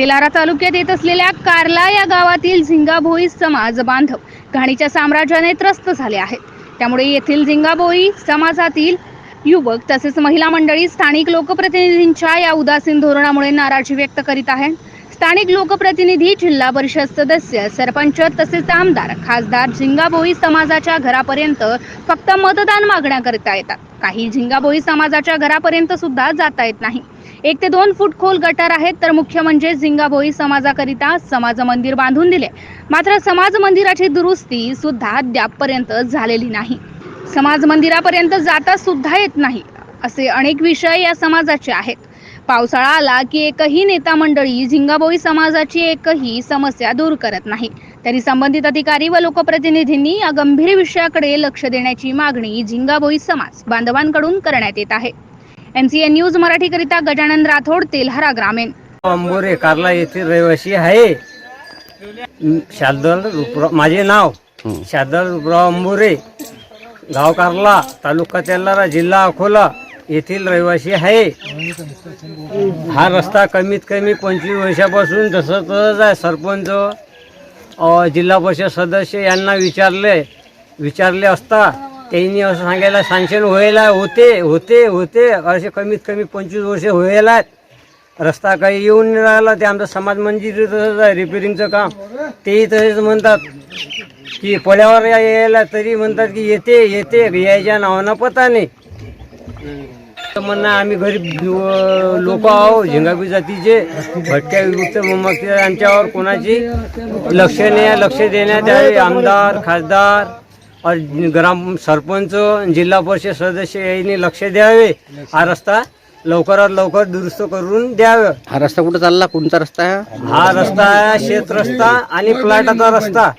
तेलारा तालुक्यात येत असलेल्या कारला या गावातील झिंगाभोई समाज बांधव घाणीच्या साम्राज्याने त्रस्त झाले आहेत. त्यामुळे येथील झिंगाभोई समाजातील युवक तसेच महिला मंडळी स्थानिक लोकप्रतिनिधींच्या या उदासीन धोरणामुळे नाराजी व्यक्त करीत आहेत. स्थानिक लोकप्रतिनिधी जिल्हा परिषद सदस्य सरपंच तसेच आमदार खासदार झिंगाबोई समाजाच्या घरापर्यंत फक्त मतदान मागण्याकरिता येतात. काही झिंगाबोई समाजाच्या घरापर्यंत सुद्धा जाता येत नाही. एक ते दोन फूट खोल गटार आहेत तर मुख्य म्हणजे झिंगाभोई समाजाकरिता समाज मंदिर बांधून दिले. मात्र समाज मंदिराची दुरुस्ती सुद्धा अद्यापपर्यंत झालेली नाही. समाज मंदिरापर्यंत जाता सुद्धा येत नाही असे अनेक विषय या समाजाचे आहेत. पावसाळा आला की एकही नेता मंडळी झिंगाभोई समाजाची एकही समस्या दूर करत नाही. तरी संबंधित अधिकारी व लोकप्रतिनिधींनी या गंभीर विषयाकडे लक्ष देण्याची मागणी झिंगाभोई समाज बांधवांकडून करण्यात येत आहे. एमसीएन न्यूज मराठीकरिता गजानन राठोड तेल्हारा ग्रामीण. अंबोरे कार्ला येथील रहिवासी आहे. शादल रुपराव माझे नाव. शादल रुपराव अंबोरे गाव कार्ला तालुका तेलारा जिल्हा अकोला. येथील रहिवासी आहे. हा रस्ता कमीत कमी पंचवीस वर्षापासून जसं तसंच आहे सरपंच जिल्हा परिषद सदस्य यांना विचारले विचारले असता त्यांनी असं सांगायला सँक्शन व्हायला होते होते होते. असे कमीत कमी पंचवीस वर्ष व्हायला आहेत रस्ता काही येऊन नाही राहिला. ते आमचं समाज मंदिर तसंच आहे रिपेरिंगचं काम. तेही तसेच म्हणतात की पड्यावर या- यायला तरी म्हणतात की येते येते. यायच्या नावानं पता नाही. म्हणणं आहे, आम्ही गरीब लोक आहो झिंगाबी जातीचे भटक्या विमुक्त मग यांच्यावर कोणाची लक्ष नाही लक्ष देण्यात यावे आमदार खासदार और ग्राम सरपंच जिल्हा परिषद सदस्य यांनी लक्ष द्यावे. हा रस्ता लवकरात लवकर दुरुस्त करून द्यावं. हा रस्ता कुठं चालला? कोणता रस्ता आहे हा? हा रस्ता आहे शेत रस्ता आणि प्लॅटाचा रस्ता.